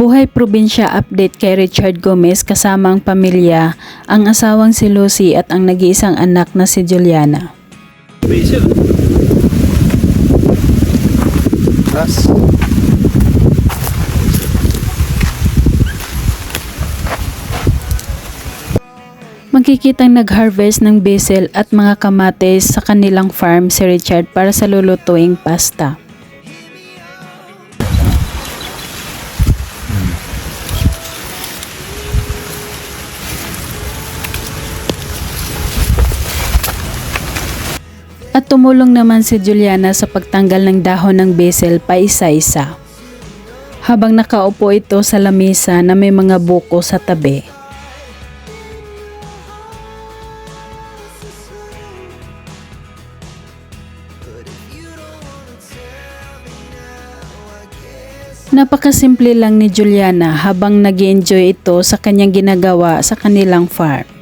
Buhay probinsya update kay Richard Gomez kasama ang pamilya, ang asawang si Lucy at ang nag-iisang anak na si Juliana. Basil. Ras. Magkikitang nag-harvest ng basil at mga kamates sa kanilang farm si Richard para sa lulutuing pasta. At tumulong naman si Juliana sa pagtanggal ng dahon ng basil pa isa-isa. Habang nakaupo ito sa lamesa na may mga buko sa tabi. Napakasimple lang ni Juliana habang nag enjoy ito sa kanyang ginagawa sa kanilang farm.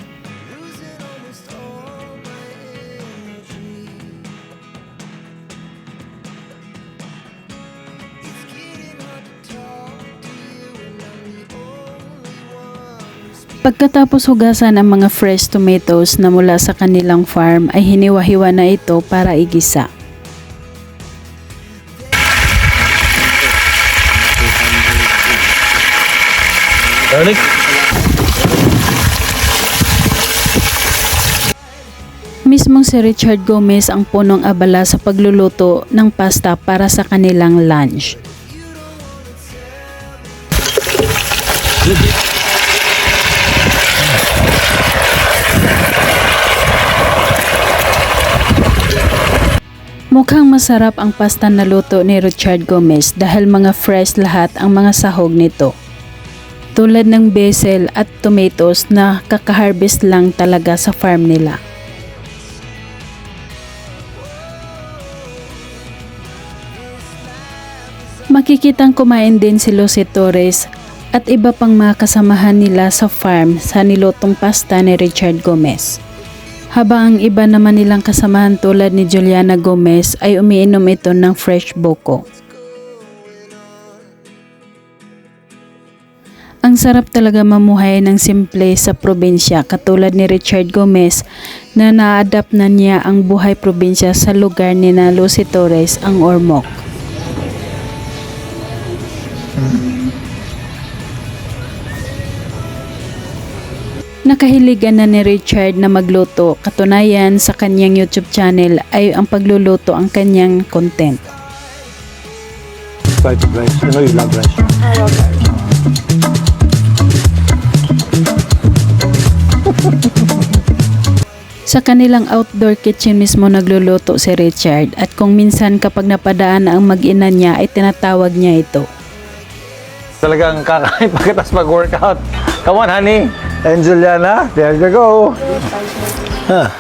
Pagkatapos hugasan ang mga fresh tomatoes na mula sa kanilang farm ay hiniwa-hiwa na ito para igisa. Garlic. Mismong si Richard Gomez ang punong abala sa pagluluto ng pasta para sa kanilang lunch. Mukhang masarap ang pasta na luto ni Richard Gomez dahil mga fresh lahat ang mga sahog nito. Tulad ng basil at tomatoes na kakaharvest lang talaga sa farm nila. Makikitang kumain din si Lucy Torres at iba pang mga kasamahan nila sa farm sa nilutong pasta ni Richard Gomez. Habang ang iba naman nilang kasamahan tulad ni Juliana Gomez ay umiinom ito ng fresh boko. Ang sarap talaga mamuhay ng simple sa probinsya katulad ni Richard Gomez na na-adapt na niya ang buhay probinsya sa lugar ni na Lucy Torres ang Ormoc. Nakahiligan na ni Richard na magluto. Katunayan sa kanyang YouTube channel ay ang pagluluto ang kanyang content. Try to rice. I know you love rice. Sa kanilang outdoor kitchen mismo nagluluto si Richard at kung minsan kapag napadaan na ang mag-ina niya ay tinatawag niya ito. Talagang kakain pagkatapos mag-workout. Come on, honey. And Juliana, there you go. Huh.